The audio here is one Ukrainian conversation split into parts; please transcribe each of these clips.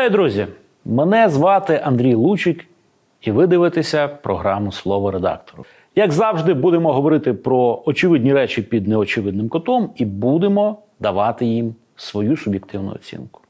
Вітаю, друзі! Мене звати Андрій Лучик, і ви дивитеся програму Слово редактору. Як завжди, будемо говорити про очевидні речі під неочевидним котом і будемо давати їм свою суб'єктивну оцінку.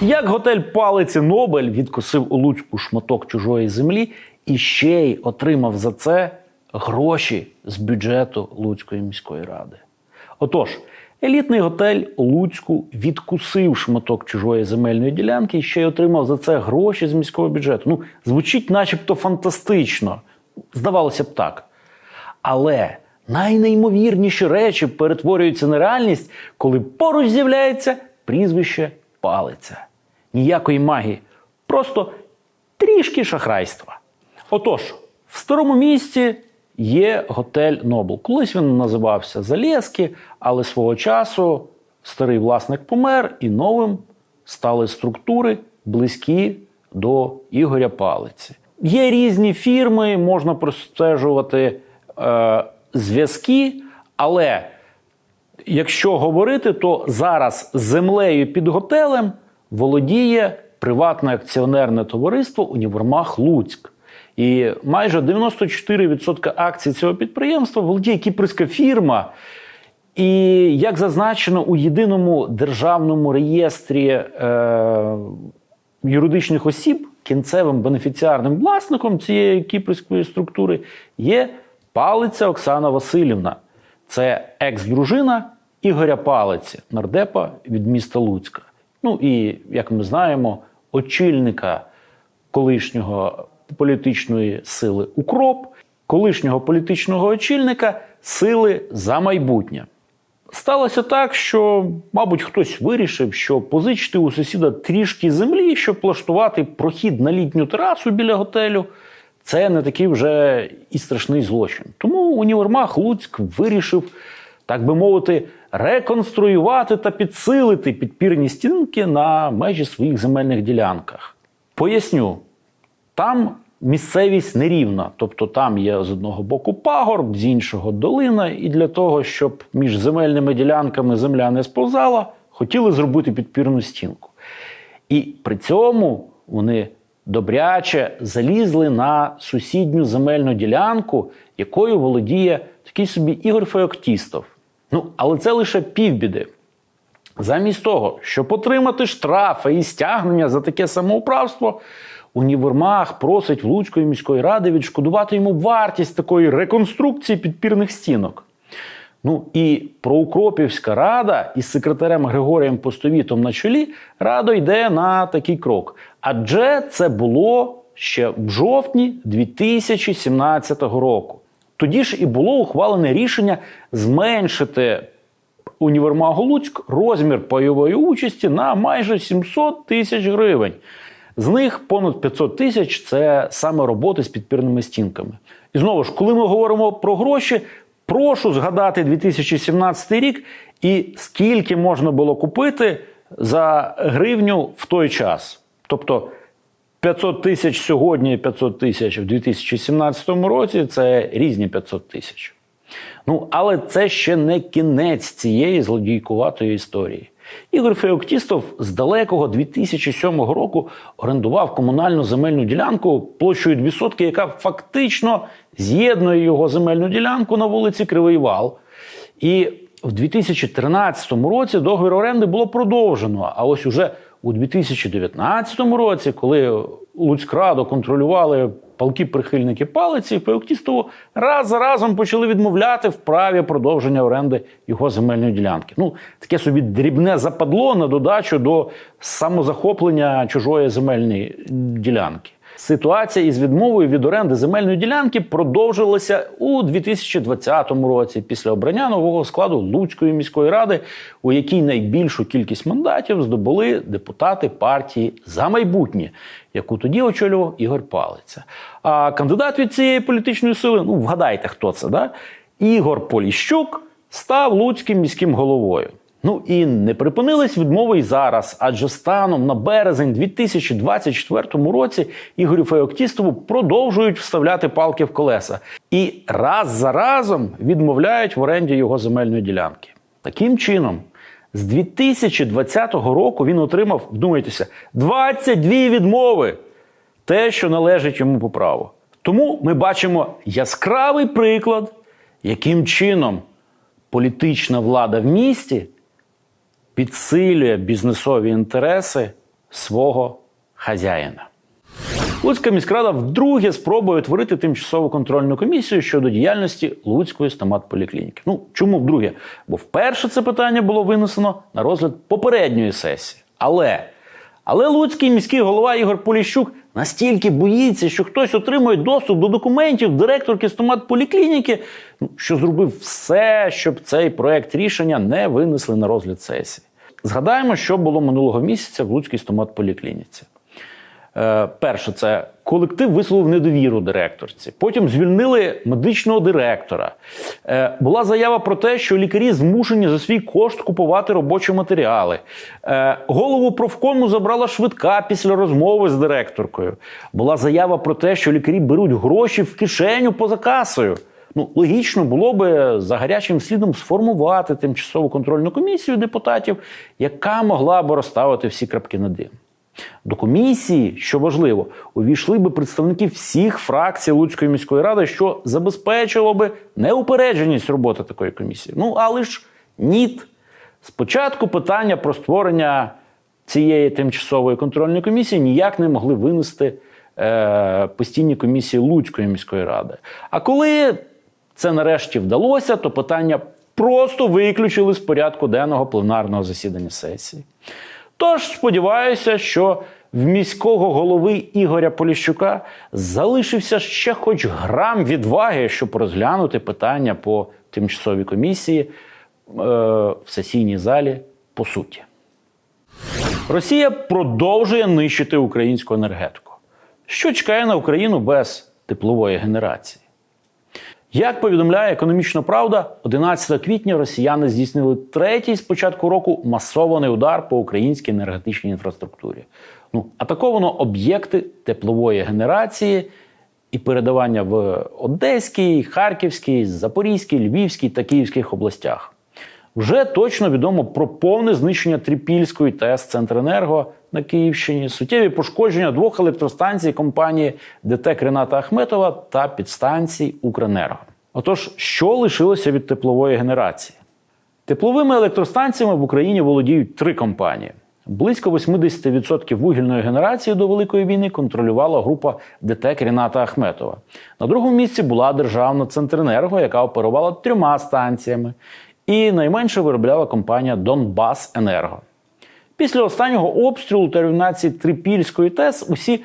Як готель палиці Нобель відкосив у Луцьку шматок чужої землі і ще й отримав за це гроші з бюджету Луцької міської ради. Отож, елітний готель Луцьку відкусив шматок чужої земельної ділянки і ще й отримав за це гроші з міського бюджету. Ну, звучить начебто фантастично. Здавалося б так. Але найнеймовірніші речі перетворюються на реальність, коли поруч з'являється прізвище палиця. Ніякої магії, просто трішки шахрайства. Отож, в старому місті є готель Нобл. Колись він називався Залєзки, але свого часу старий власник помер, і новим стали структури близькі до Ігоря Палиці. Є різні фірми, можна простежувати е, зв'язки, але якщо говорити, то зараз землею під готелем володіє приватне акціонерне товариство Універмаг Луцьк. І майже 94% акцій цього підприємства володіє кіпрська фірма. І як зазначено у єдиному державному реєстрі е, юридичних осіб, кінцевим бенефіціарним власником цієї кіпрської структури є палиця Оксана Васильівна. Це екс-дружина Ігоря Палиці, нардепа від міста Луцька. Ну і, як ми знаємо, очільника колишнього політичної сили Укроп, колишнього політичного очільника сили за майбутнє. Сталося так, що, мабуть, хтось вирішив, що позичити у сусіда трішки землі, щоб влаштувати прохід на літню терасу біля готелю, це не такий вже і страшний злочин. Тому універмаг Луцьк вирішив, так би мовити, реконструювати та підсилити підпірні стінки на межі своїх земельних ділянках. Поясню, там місцевість нерівна, тобто там є з одного боку пагорб, з іншого долина, і для того, щоб між земельними ділянками земля не сповзала, хотіли зробити підпірну стінку. І при цьому вони добряче залізли на сусідню земельну ділянку, якою володіє такий собі Ігор Феоктістов. Ну, але це лише півбіди. Замість того, щоб отримати штрафи і стягнення за таке самоуправство, універмаг просить Луцької міської ради відшкодувати йому вартість такої реконструкції підпірних стінок. Ну і проукропівська рада із секретарем Григорієм Постовітом на чолі радо йде на такий крок. Адже це було ще в жовтні 2017 року. Тоді ж і було ухвалене рішення зменшити універмагу Луцьк розмір пайової участі на майже 700 тисяч гривень. З них понад 500 тисяч це саме роботи з підпірними стінками. І знову ж, коли ми говоримо про гроші, прошу згадати 2017 рік і скільки можна було купити за гривню в той час. Тобто 500 тисяч сьогодні, і 500 тисяч в 2017 році це різні 500 тисяч. Ну, але це ще не кінець цієї злодійкуватої історії. Ігор Феоктістов з далекого 2007 року орендував комунальну земельну ділянку площею 2 сотки, яка фактично з'єднує його земельну ділянку на вулиці Кривий Вал. І в 2013 році договір оренди було продовжено. А ось уже у 2019 році, коли Луцькраду контролювали палки прихильники палиці, Феоктістову раз за разом почали відмовляти в праві продовження оренди його земельної ділянки. Ну, таке собі дрібне западло на додачу до самозахоплення чужої земельної ділянки. Ситуація із відмовою від оренди земельної ділянки продовжилася у 2020 році після обрання нового складу Луцької міської ради, у якій найбільшу кількість мандатів здобули депутати партії за майбутнє, яку тоді очолював Ігор Палиця. А кандидат від цієї політичної сили, ну вгадайте, хто це, да? Ігор Поліщук став Луцьким міським головою. Ну і не припинились відмови й зараз, адже станом на березень 2024 році Ігорю Феоктістову продовжують вставляти палки в колеса і раз за разом відмовляють в оренді його земельної ділянки. Таким чином, З 2020 року він отримав, вдумайтеся, 22 відмови. Те, що належить йому по праву. Тому ми бачимо яскравий приклад, яким чином політична влада в місті підсилює бізнесові інтереси свого хазяїна. Луцька міськрада вдруге спробує утворити тимчасову контрольну комісію щодо діяльності Луцької стоматполіклініки. Ну чому вдруге? Бо вперше це питання було винесено на розгляд попередньої сесії. Але, але Луцький міський голова Ігор Поліщук настільки боїться, що хтось отримує доступ до документів директорки стоматполіклініки, ну, що зробив все, щоб цей проект рішення не винесли на розгляд сесії. Згадаємо, що було минулого місяця в Луцькій стоматполіклініці. Е, перше, це колектив висловив недовіру директорці. Потім звільнили медичного директора. Е, була заява про те, що лікарі змушені за свій кошт купувати робочі матеріали. Е, голову профкому забрала швидка після розмови з директоркою. Була заява про те, що лікарі беруть гроші в кишеню поза касою. Ну, логічно було би за гарячим слідом сформувати тимчасову контрольну комісію депутатів, яка могла б розставити всі крапки над «і». До комісії, що важливо, увійшли би представники всіх фракцій Луцької міської ради, що забезпечило би неупередженість роботи такої комісії. Ну, але ж ніт. Спочатку питання про створення цієї тимчасової контрольної комісії ніяк не могли винести е, постійні комісії Луцької міської ради. А коли це нарешті вдалося, то питання просто виключили з порядку денного пленарного засідання сесії. Тож сподіваюся, що в міського голови Ігоря Поліщука залишився ще хоч грам відваги, щоб розглянути питання по тимчасовій комісії е, в сесійній залі по суті. Росія продовжує нищити українську енергетику. Що чекає на Україну без теплової генерації? Як повідомляє економічна правда, 11 квітня росіяни здійснили третій з початку року масований удар по українській енергетичній інфраструктурі. Ну, атаковано об'єкти теплової генерації і передавання в Одеській, Харківській, Запорізькій, Львівській та Київських областях. Вже точно відомо про повне знищення Трипільської ТЕС Центренерго на Київщині, суттєві пошкодження двох електростанцій компанії ДТЕК Рената Ахметова та підстанцій Укренерго. Отож, що лишилося від теплової генерації? Тепловими електростанціями в Україні володіють три компанії. Близько 80% вугільної генерації до Великої війни контролювала група ДТЕК Ріната Ахметова. На другому місці була державна Центренерго, яка оперувала трьома станціями. І найменше виробляла компанія Донбас Енерго. Після останнього обстрілу та руйнації Трипільської ТЕС усі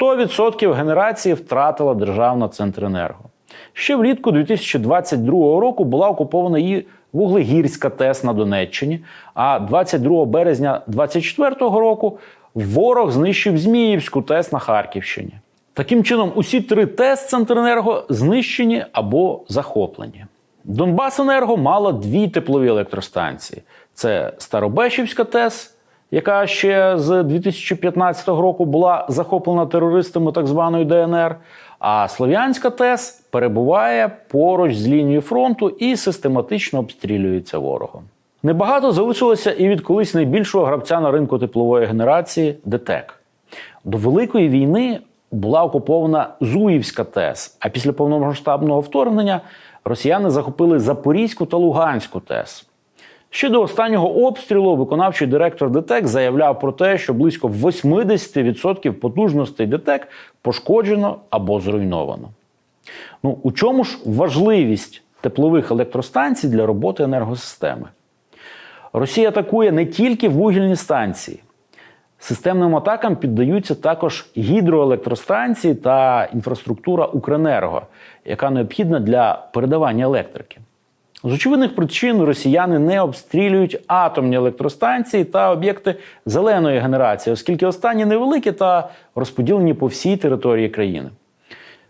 100% генерації втратила державна Центренерго. Ще влітку 2022 року була окупована її Вуглегірська ТЕС на Донеччині. А 22 березня 2024 року ворог знищив Зміївську ТЕС на Харківщині. Таким чином, усі три ТЕС Центренерго знищені або захоплені. Донбасенерго мала дві теплові електростанції: це Старобешівська ТЕС, яка ще з 2015 року була захоплена терористами так званої ДНР. А Слов'янська ТЕС перебуває поруч з лінією фронту і систематично обстрілюється ворогом. Небагато залишилося і від колись найбільшого гравця на ринку теплової генерації ДТЕК. До Великої війни була окупована Зуївська ТЕС, а після повномасштабного вторгнення росіяни захопили Запорізьку та Луганську ТЕС. Ще до останнього обстрілу виконавчий директор ДТЕК заявляв про те, що близько 80% потужностей ДТЕК пошкоджено або зруйновано. Ну, у чому ж важливість теплових електростанцій для роботи енергосистеми? Росія атакує не тільки вугільні станції. Системним атакам піддаються також гідроелектростанції та інфраструктура Укренерго, яка необхідна для передавання електрики. З очевидних причин росіяни не обстрілюють атомні електростанції та об'єкти зеленої генерації, оскільки останні невеликі та розподілені по всій території країни.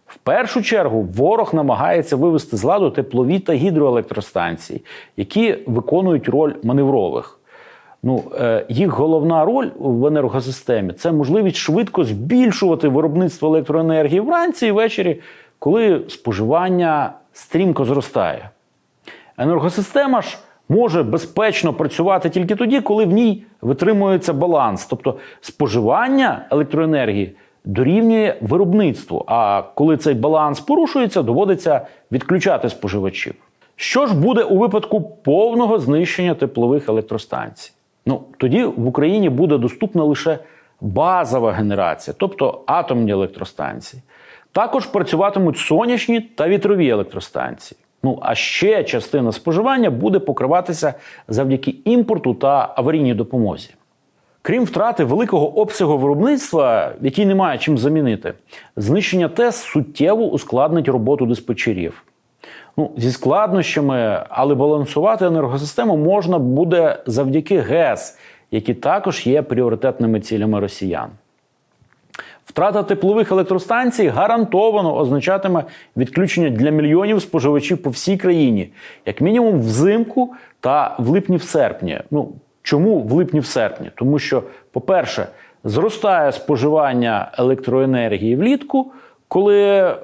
В першу чергу ворог намагається вивести з ладу теплові та гідроелектростанції, які виконують роль маневрових. Ну, е, їх головна роль в енергосистемі це можливість швидко збільшувати виробництво електроенергії вранці і ввечері, коли споживання стрімко зростає. Енергосистема ж може безпечно працювати тільки тоді, коли в ній витримується баланс, тобто споживання електроенергії дорівнює виробництву. А коли цей баланс порушується, доводиться відключати споживачів. Що ж буде у випадку повного знищення теплових електростанцій? Ну тоді в Україні буде доступна лише базова генерація, тобто атомні електростанції. Також працюватимуть сонячні та вітрові електростанції. Ну а ще частина споживання буде покриватися завдяки імпорту та аварійній допомозі. Крім втрати великого обсягу виробництва, який немає чим замінити, знищення ТЕС суттєво ускладнить роботу диспетчерів. Ну, зі складнощами, але балансувати енергосистему можна буде завдяки ГЕС, які також є пріоритетними цілями росіян. Втрата теплових електростанцій гарантовано означатиме відключення для мільйонів споживачів по всій країні, як мінімум взимку та в липні в серпні. Ну чому в липні в серпні? Тому що, по-перше, зростає споживання електроенергії влітку, коли е,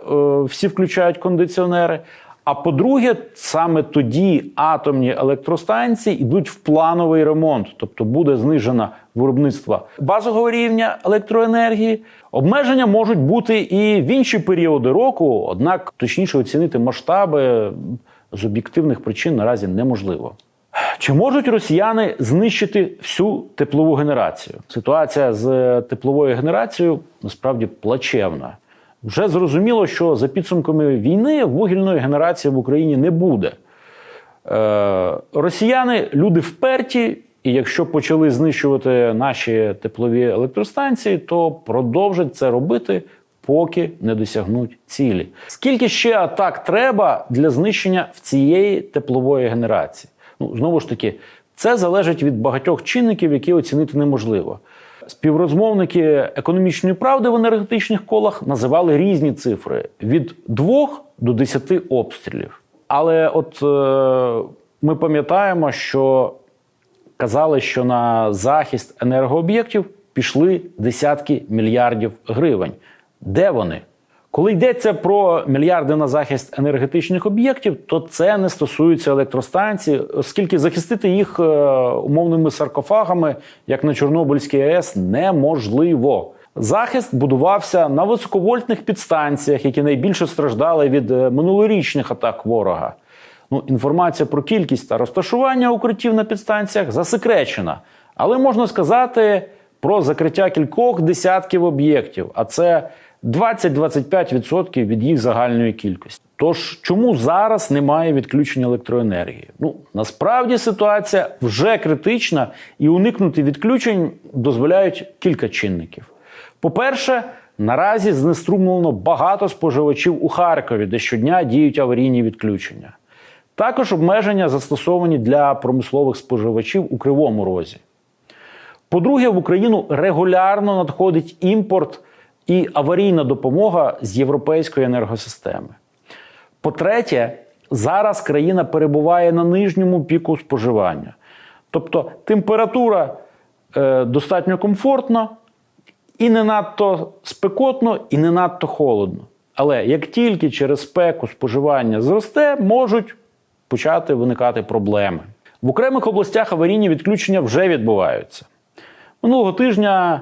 всі включають кондиціонери. А по-друге, саме тоді атомні електростанції йдуть в плановий ремонт, тобто буде знижено виробництво базового рівня електроенергії. Обмеження можуть бути і в інші періоди року, однак точніше оцінити масштаби з об'єктивних причин наразі неможливо. Чи можуть росіяни знищити всю теплову генерацію? Ситуація з тепловою генерацією насправді плачевна. Вже зрозуміло, що за підсумками війни вугільної генерації в Україні не буде. Е, Росіяни люди вперті, і якщо почали знищувати наші теплові електростанції, то продовжать це робити, поки не досягнуть цілі. Скільки ще атак треба для знищення в цієї теплової генерації? Ну знову ж таки, це залежить від багатьох чинників, які оцінити неможливо. Співрозмовники економічної правди в енергетичних колах називали різні цифри від 2 до 10 обстрілів. Але от е, ми пам'ятаємо, що казали, що на захист енергооб'єктів пішли десятки мільярдів гривень. Де вони? Коли йдеться про мільярди на захист енергетичних об'єктів, то це не стосується електростанцій, оскільки захистити їх е, умовними саркофагами, як на Чорнобильській АЕС, неможливо. Захист будувався на високовольтних підстанціях, які найбільше страждали від е, минулорічних атак ворога. Ну, інформація про кількість та розташування укриттів на підстанціях засекречена, але можна сказати про закриття кількох десятків об'єктів. А це 20-25% від їх загальної кількості. Тож чому зараз немає відключення електроенергії? Ну насправді ситуація вже критична, і уникнути відключень дозволяють кілька чинників. По-перше, наразі знеструмлено багато споживачів у Харкові, де щодня діють аварійні відключення. Також обмеження застосовані для промислових споживачів у Кривому Розі. По-друге, в Україну регулярно надходить імпорт і аварійна допомога з європейської енергосистеми. По-третє, зараз країна перебуває на нижньому піку споживання. Тобто температура е, достатньо комфортна, і не надто спекотно, і не надто холодно. Але як тільки через спеку споживання зросте, можуть почати виникати проблеми. В окремих областях аварійні відключення вже відбуваються. Минулого тижня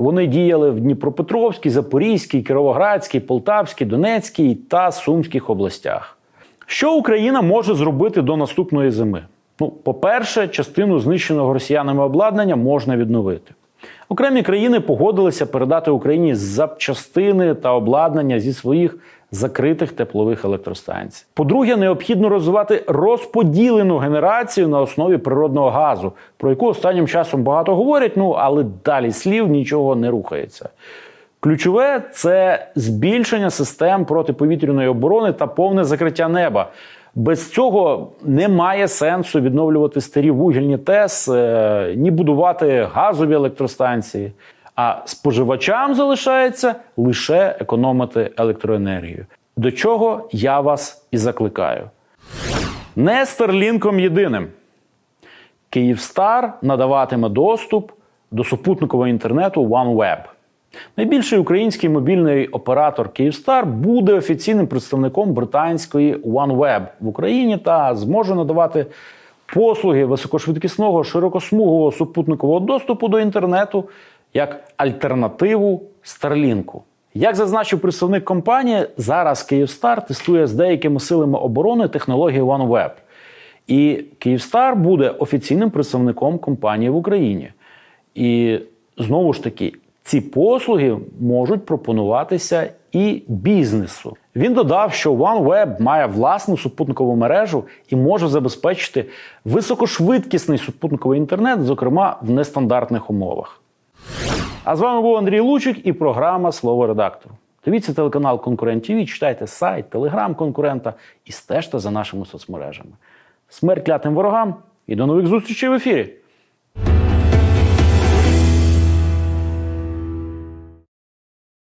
вони діяли в Дніпропетровській, Запорізькій, Кіровоградській, Полтавській, Донецькій та Сумських областях. Що Україна може зробити до наступної зими? Ну, по-перше, частину знищеного росіянами обладнання можна відновити. Окремі країни погодилися передати Україні запчастини та обладнання зі своїх закритих теплових електростанцій. По-друге, необхідно розвивати розподілену генерацію на основі природного газу, про яку останнім часом багато говорять. Ну але далі слів нічого не рухається. Ключове це збільшення систем протиповітряної оборони та повне закриття неба. Без цього немає сенсу відновлювати старі вугільні ТЕС, е, ні будувати газові електростанції. А споживачам залишається лише економити електроенергію. До чого я вас і закликаю. Не старлінком єдиним. Київстар надаватиме доступ до супутникового інтернету OneWeb. Найбільший український мобільний оператор Київстар буде офіційним представником британської OneWeb в Україні та зможе надавати послуги високошвидкісного широкосмугового супутникового доступу до інтернету як альтернативу Старлінку. Як зазначив представник компанії, зараз Київстар тестує з деякими силами оборони технології OneWeb. І Київстар буде офіційним представником компанії в Україні. І знову ж таки, ці послуги можуть пропонуватися і бізнесу. Він додав, що OneWeb має власну супутникову мережу і може забезпечити високошвидкісний супутниковий інтернет, зокрема в нестандартних умовах. А з вами був Андрій Лучик і програма Слово редактору. Дивіться телеканал Конкурент ТВ, читайте сайт, телеграм конкурента і стежте за нашими соцмережами. Смерть клятим ворогам і до нових зустрічей в ефірі!